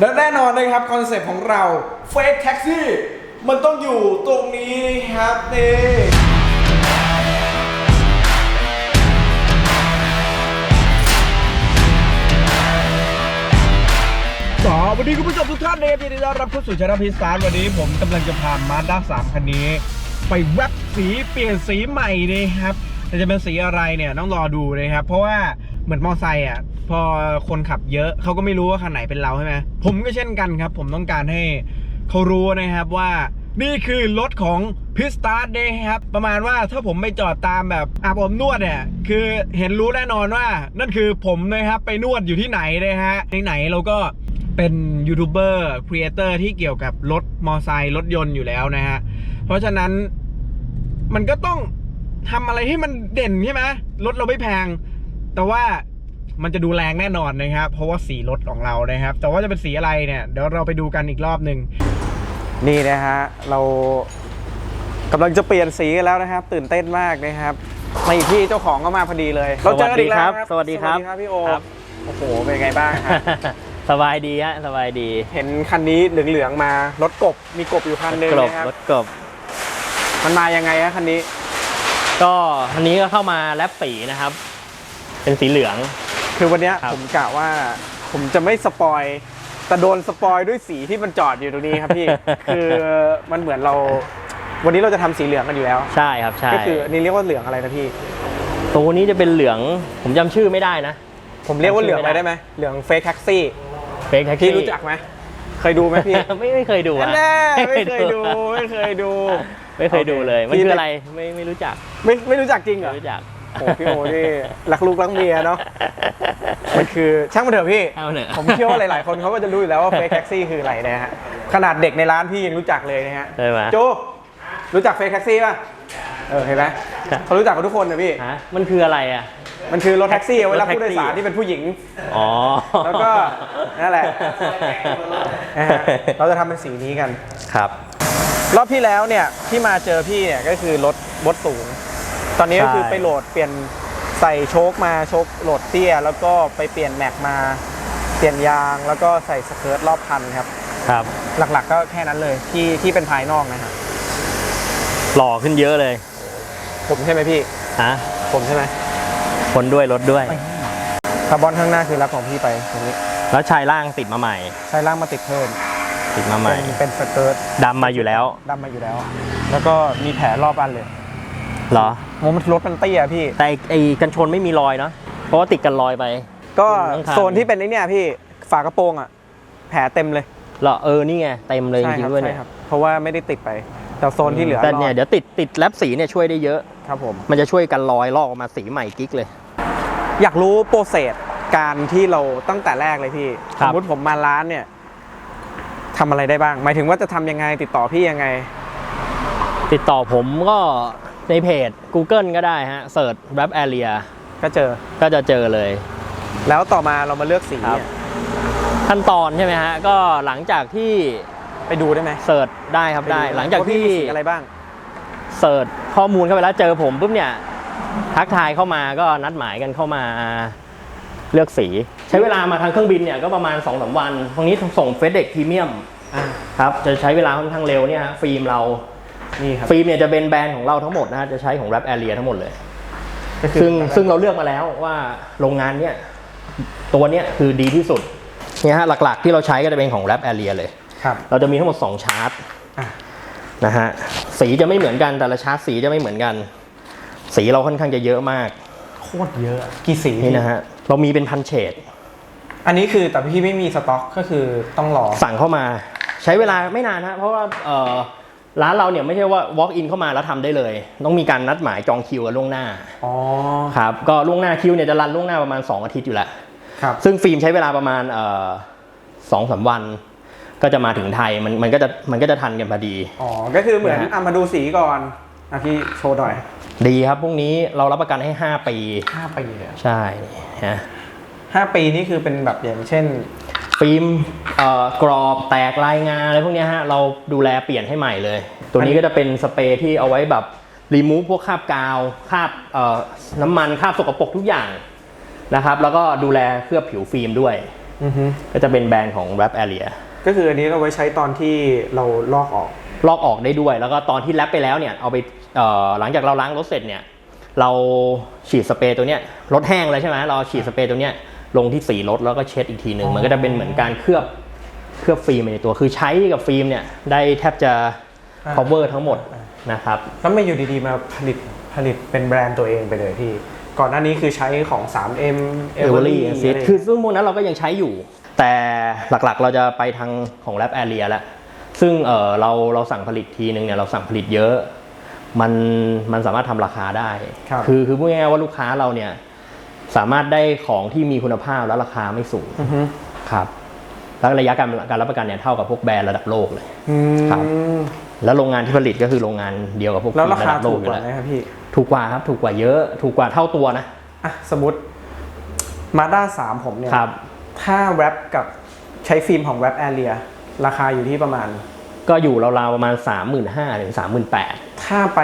และแน่นอนนะครับคอนเซปต์ของเราเฟกแท็กซี่มันต้องอยู่ตรงนี้ครับนี่สวัสดีคุณผู้ชมทุกท่านนะครับยินดีต้อนรับเข้าสู่ช anel พิซซ่าวันนี้ผมกำลังจะพามาด้าสามคันนี้ ไปแวบสีเปลี่ยนสีใหม่นะครับแต่จะเป็นสีอะไรเนี่ยต้องรอดูนะครับ เพราะว่า เหมือนมอไซค์อะ พอคนขับเยอะเขาก็ไม่รู้ว่าคันไหนเป็นเราใช่ไหมผมก็เช่นกันครับ ผมต้องการให้เขารู้นะครับว่านี่คือรถของพิสตาร์เดครับ ประมาณว่าถ้าผมไปจอดตามแบบอาบอบนวดเนี่ย คือเห็นรู้แน่นอนว่า นั่นคือผมนะครับ ไปนวดอยู่ที่ไหนนะฮะไหนๆเราก็เป็นยูทูบเบอร์ครีเอเตอร์ที่เกี่ยวกับรถมอไซค์รถยนต์อยู่แล้วนะฮะ เพราะฉะนั้นมันก็ต้องทำอะไรให้มันเด่นใช่ไหมรถเราไม่แพง แต่ว่ามันจะดูแรงแน่นอนนะครับ เพราะว่าสีรถของเรานะครับ แต่ว่าจะเป็นสีอะไรเนี่ย เดี๋ยวเราไปดูกันอีกรอบหนึ่งนี่นะฮะ เรากำลังจะเปลี่ยนสีกันแล้วนะครับ ตื่นเต้นมากนะครับไม่ที่เจ้าของก็มาพอดีเลย เราเจอกันอีกแล้วสวัสดีครับสวัสดีครับพี่โอครับโอ้โหเป็นไงบ้างครับสบายดีฮะสบายดี เห็นคันนี้เหลืองๆมารถกบมีกบอยู่คันหนึงกลบนะครับรถกลบมันมายังไงฮะคันนี้ ก็อันนี้ก็เข้ามาแลปสีนะครับ เป็นสีเหลือง คือวันเนี้ยครับ ผมกะว่าผมจะไม่สปอยแต่โดนสปอยด้วยสีที่มันจอดอยู่ตรงนี้ครับพี่ คือมันเหมือนเรา วันนี้เราจะทำสีเหลืองกันอยู่แล้ว ใช่ครับใช่ก็คืออันนี้เรียกว่าเหลืองอะไรนะพี่ ตัวนี้จะเป็นเหลืองผมจำชื่อไม่ได้นะ ผมเรียกว่าเหลืองอะไรจำชื่อไม่ได้ได้ไหมเหลืองเฟคแท็กซี่ เฟกแท็กพี่ซี่รู้จักไหมเคยดูไหมพี่ ไม่ไม่เคยดูอะแน่ไม่เคยดูไม่เคยดูไม่เคยดูเลยโอเคมันพี่คืออะไรไม่ไม่รู้จักไม่ไม่รู้จักจริงเหรไม่อ รู้จัก โอ้พี่โอนี่รักลูกรักเมียเนาะมันคือช่างมันเถอะพี่ เอาเถอะ ผมเชื่อว่าหลาย ๆ คนเขาก็จะรู้อยู่แล้วว่าเฟคแท็กซี่คืออะไรนะฮะขนาดเด็กในร้านพี่ยังรู้จักเลยนะฮะใช่ไหมโจรู้จักเฟคแท็กซี่ป่ะเออเห็นไหมครับ เขารู้จักกันทุกคนนะพี่ ฮะมันคืออะไรอะ มันคือรถแท็กซี่เอาไว้รับรถแท็ผู้กโดซี่ยสารที่เป็นผู้หญิง อ๋อแล้วก็นั่นแหละ นะฮะเราจะทำเป็นสีนี้กัน ครับ รอบที่แล้วเนี่ยที่มาเจอพี่เนี่ยก็คือรถบดสูง ตอนนี้ก็คือใช่ไปโหลดเปลี่ยนใส่โชคมาโชคโหลดเตี้ย แล้วก็ไปเปลี่ยนแม็กมาเปลี่ยนยางแล้วก็ใส่สเคิร์ตรอบคันครับครับ หลักๆก็แค่นั้นเลยที่ที่เป็นภายนอกนะฮะหล่อขึ้นเยอะเลย ผมใช่ไหมพี่ฮะผมใช่ไหมคนด้วยรถด้วยคาร์บอนข้างหน้าคือรับของพี่ไปตรงนี้ แล้วชายล่างติดมาใหม่ใช้ล่างมาติดเพิ่มติดมาใหม่เป็นเป็นสเกิร์ตดำมาอยู่แล้วดำมาอยู่แล้ว แล้วก็มีแผลรอบอันเลย เหรอมันรถมันเตี้ยพี่ แต่ไอ้ไอ้กันชนไม่มีรอยเนาะเพราะว่าติดกันรอยไป ก็ทั้งคันโซนที่เป็นไอ้เนี่ยพี่ฝากระโปรงอะแผลเต็มเลยเหรอเออนี่ไงเต็มเลยจใช่ริคงรับๆด้วยใช่เนี่ยครับเพราะว่าไม่ได้ติดไปแต่โซนที่เหลือแต่เนี่ยรอดเดี๋ยวติดติดแลปสีเนี่ยช่วยได้เยอะครับผมมันจะช่วยกันรอยลอกออกมาสีใหม่กิ๊กเลย อยากรู้โปรเซสการที่เราตั้งแต่แรกเลยพี่คสรัมบมติผมมาร้านเนี่ยทำอะไรได้บ้าง หมายถึงว่าจะทำยังไงติดต่อพี่ยังไง ติดต่อผมก็ ในเพจ Google ก็ได้ฮะเสิร์ช Rap Area ก็เจอ ก็จะเจอเลย แล้วต่อมาเรามาเลือกสีครับเนี่ยขั้นตอนใช่ไหมฮะ ก็หลังจากที่ไปดูได้ไหมเสิร์ชได้ครับได้ปหลังจากว่พี่ที่มีสีอะไรบ้าง เสิร์ชข้อมูลเข้าไปแล้วเจอผมปุ๊บเนี่ยทักทายเข้ามาก็นัดหมายกันเข้ามาเลือกสี ใช้เวลามาทางเครื่องบินเนี่ยก็ประมาณ2อสวันตรงนี้ส่งเฟสเด็กพรีเมียม อ่าครับ จะใช้เวลาค่อนข้างเร็วเนี่ยฮะฟิล์มเรา นี่ครับ ฟิล์มเนี่ยจะเป็นแบรนด์ของเราทั้งหมดนะฮะจะใช้ของ Rap Area ทั้งหมดเลย ก็คือซึ่งซึ่งเราเลือกมาแล้วว่าโรงงานเนี่ยตัวเนี้ยคือดีที่สุดเนี่ยฮะหลักๆที่เราใช้ก็จะเป็นของ Rap Area เลย ครับเราจะมีทั้งหมด 2 ชาร์จอะนะฮะสีจะไม่เหมือนกันแต่ละชาร์จสีจะไม่เหมือนกัน สีเราค่อนข้างจะเยอะมากโคตรเยอะกี่สีนี่นะฮะเรามีเป็นพันเฉดอันนี้คือแต่พี่ไม่มีสต็อกก็คือต้องรอสั่งเข้ามาใช้เวลาไม่นานฮะเพราะว่าเอ่อ ร้านเราเนี่ยไม่ใช่ว่า walk in เข้ามาแล้วทำได้เลย ต้องมีการนัดหมายจองคิวกันล่วงหน้าอ๋อครับก็ล่วงหน้าคิวเนี่ยจะรันล่วงหน้าประมาณ 2 อาทิตย์อยู่แล้วครับซึ่งฟิล์มใช้เวลาประมาณเอ่อสองสามวัน ก็จะมาถึงไทยมันมันก็จะมันก็จะทันกันพอดีอ๋อก็คือเหมือนนะฮะอะมาดูสีก่อนอะพี่โชว์หน่อย ดีครับพวกนี้เรารับประกันให้ 5 ปีห้าปีเลยใช่ฮะห้าปีนี่คือเป็นแบบอย่างเช่น ฟิล์มเอ่อกรอบแตกลายงานอะไรพวกเนี้ยฮะเราดูแลเปลี่ยนให้ใหม่เลย ตัวนี้ก็จะเป็นสเปรย์ที่เอาไว้แบบรีมูฟพวกคราบกาวคราบเอ่อน้ำมันคราบสกปรกทุกอย่างนะครับแล้วก็ดูแลเคลือบผิวฟิล์มด้วยอือฮึก็จะเป็นแบรนด์ของ Rap Area ก็คืออันนี้เราไว้ใช้ตอนที่เราลอกออก ลอกออกได้ด้วย แล้วก็ตอนที่แรปไปแล้วเนี่ยเอาไปเอ่อหลังจากเราล้างรถเสร็จเนี่ยเราฉีดสเปรย์ตัวเนี้ยรถแห้งเลยใช่ไหมเราฉีดสเปรย์ตัวเนี้ย ลงที่สีรถแล้วก็เช็ดอีกทีหนึ่งอ๋อมันก็จะเป็นเหมือนการเคลือบเคลือบฟิล์มไปในตัว คือใช้กับฟิล์มเนี่ยได้แทบจะ cover ทั้งหมดนะครับแล้วไม่อยู่ดีๆมาผลิตผลิตเป็นแบรนด์ตัวเองไปเลยพี่ ก่อนหน้านี้คือใช้ของ 3M เอเวอรี่ซิคือซึ่งพวกนั้นเราก็ยังใช้อยู่ แต่หลักๆเราจะไปทางของ Lab Area แล้วซึ่งเออเราเราสั่งผลิตทีนึงเนี่ยเราสั่งผลิตเยอะ มันมันสามารถทำราคาได้ ครับอคือพูดง่ายๆว่าลูกค้าเราเนี่ย สามารถได้ของที่มีคุณภาพและราคาไม่สูงอือฮึครับแล้วระยะการการรับประกันเนี่ยเท่ากับพวกแบรนด์ระดับโลกเลยอืมครับแล้วโรงงานที่ผลิตก็คือโรงงานเดียวกับพวกแล้วราระคาดับโลถูกกอกยู่ว่าแล้วไหมครับพี่ถูกกว่าครับถูกกว่าเยอะ ถูกกว่าเท่าตัวนะอะสมมติมาด้าสามผมเนี่ยครับถ้าแรปกับใช้ฟิล์มของแรปแอเรียราคาอยู่ที่ประมาณ ก็อยู่ราวๆประมาณ 3 5 0 0 0ถึง38,000ถ้าไป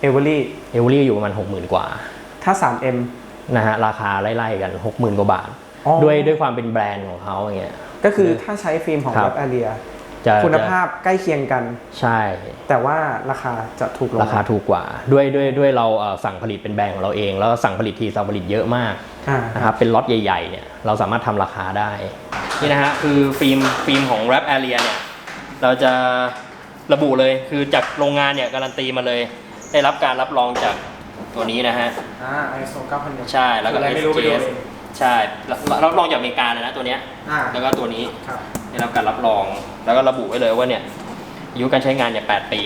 เอเวอรี่เอเวอรี่อยู่ประมาณ 60,000 กว่า ถ้า 3M นะฮะราคาไล่ๆกัน 60,000กว่าบาท อ๋อ ด้วยด้วยความเป็นแบรนด์ของเขาอย่างเงี้ย ก็คือถ้าใช้ฟิล์มของครัแรบปแอเรียจะคุณภาจะพใกล้เคียงกันใช่ แต่ว่าราคาจะถูกลงราคาถูกกว่า ด้วยด้วยด้วยเราเอ่อสั่งผลิตเป็นแบรนด์ของเราเอง แล้วก็สั่งผลิตทีสั่งผลิตเยอะมากอ่านะครับเป็นล็อตใหญ่ๆเนี่ยเราสามารถทำราคาได้ นี่นะฮะคือฟิล์มฟิล์มของ Rap Area เนี่ยเราจะระบุเลยคือจากโรงงานเนี่ยการันตีมาเลย ได้รับการรับรองจาก ตัวนี้นะฮะ อ่า ISO 9001ใช่แล้วก็อะไรไม่รู้ไปดู SGS เอง ใช่รับรับรองจากอเมริกาเลยนะตัวเนี้ย อ่า แล้วก็ตัวนี้ครับ ได้รับการรับรอง แล้วก็ระบุไว้เลยว่าเนี่ยอายุการใช้งานเนี่ย8ปี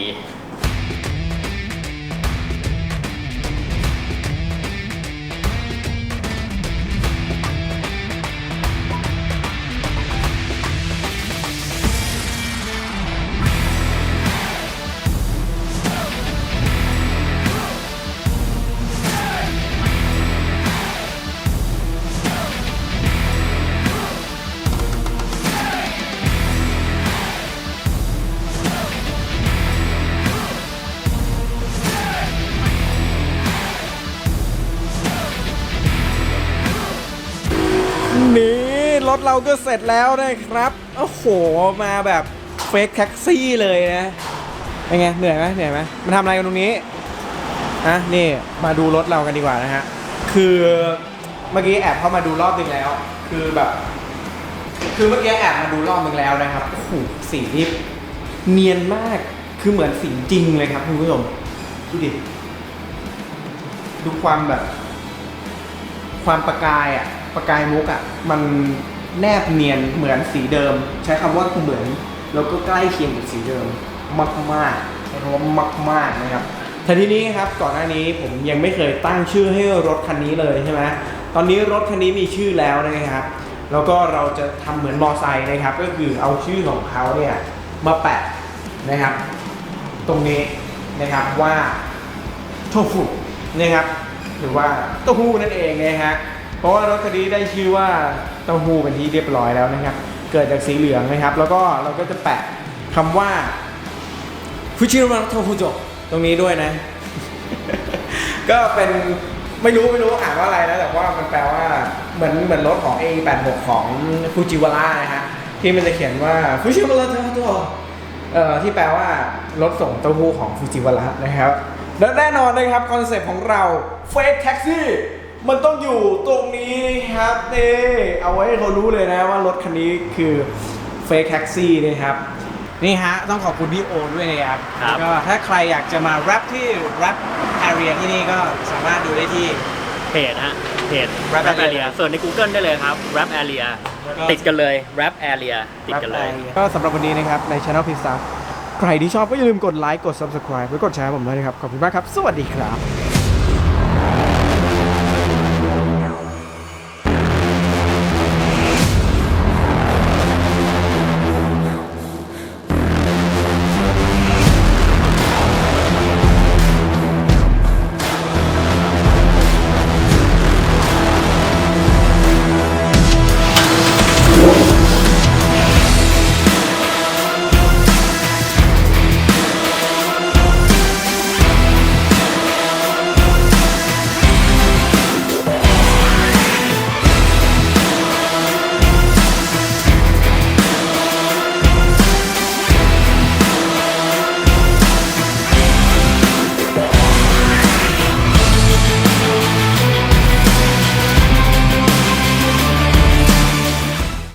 ถเราก็เสร็จแล้วนะครับ โอ้โห มาแบบเฟกแท็กซี่เลยนะเป็นไง เหนื่อยไหมเหนื่อยไหมมาทำอะไรกันตรงนี้อะนี่ มาดูรถเรากันดีกว่านะฮะ คือเมื่อกี้แอบเข้ามาดูรอบหนึงแล้ว คือแบบ คือเมื่อกี้แอบมาดูรอบหนึงแล้วนะครับ โอ้โห สีนี่เนียนมาก คือเหมือนสีจริงเลยครับคุณผู้ชม ดูดิ ดูความแบบ ความประกายอะประกายมุกอะมัน แนบเนียนเหมือนสีเดิม ใช้คำว่าเหมือนแล้วก็ใกล้เคียงกับสีเดิมมากมากๆใช้คำว่ามากมากๆนะครับแต่ทีนี้ครับก่อนหน้านี้ผมยังไม่เคยตั้งชื่อให้รถคันนี้เลยใช่ไหมตอนนี้รถคันนี้มีชื่อแล้วนะครับ แล้วก็เราจะทำเหมือนมอไซค์นะครับ ก็คือเอาชื่อของเขาเนี่ยมาแปะนะครับ ตรงนี้นะครับว่าโทฟุนะครับหรือว่าเต้าหู้นั่นเองนะฮะ เพราะว่ารถคันนี้ได้ชื่อว่าเต้าหู้เป็นที่เรียบร้อยแล้วนะครับ เกิดจากสีเหลืองนะครับ แล้วก็เราก็จะแปะคำว่าฟูจิโร่โทฟูโจตรงนี้ด้วยนะ ก็เป็นไม่รู้ไม่รู้อ่านว่าอะไรนะแต่ว่ามันแปลว่าเหมือนเหมือนรถของ A86 ของฟูจิวาร่านะฮะที่มันจะเขียนว่าฟูจิวาร่าโทฟูโจเอ่อที่แปลว่ารถส่งเต้าหู้ของฟูจิวาระนะครับ และแน่นอนนะครับคอนเซปต์ของเราเฟกแท็กซี่ มันต้องอยู่ตรงนี้นะครับนี่เอาไว้ให้เขารู้เลยนะว่ารถคันนี้คือเฟกแท็กซี่นะครับนี่ฮะ ต้องขอบคุณพี่โอด้วยนะครับครับ แล้วก็ถ้าใครอยากจะมาแรปที่แรปแอเรียที่นี่ก็สามารถดูได้ที่ เพจฮะเพจ Rap Rap Area Area เสิร์ชใน Google ได้เลยครับ Rap Area แล้วก็ ติดกันเลย Rap Area ติดกันเลย ก็สำหรับวันนี้นะครับ ใน Channel p i z z a ใครที่ชอบก็อย่าลืมกดไลค์กด Subscribe และกดแชร์ผมด้วยนะครับ ขอบคุณมากครับ สวัสดีครับ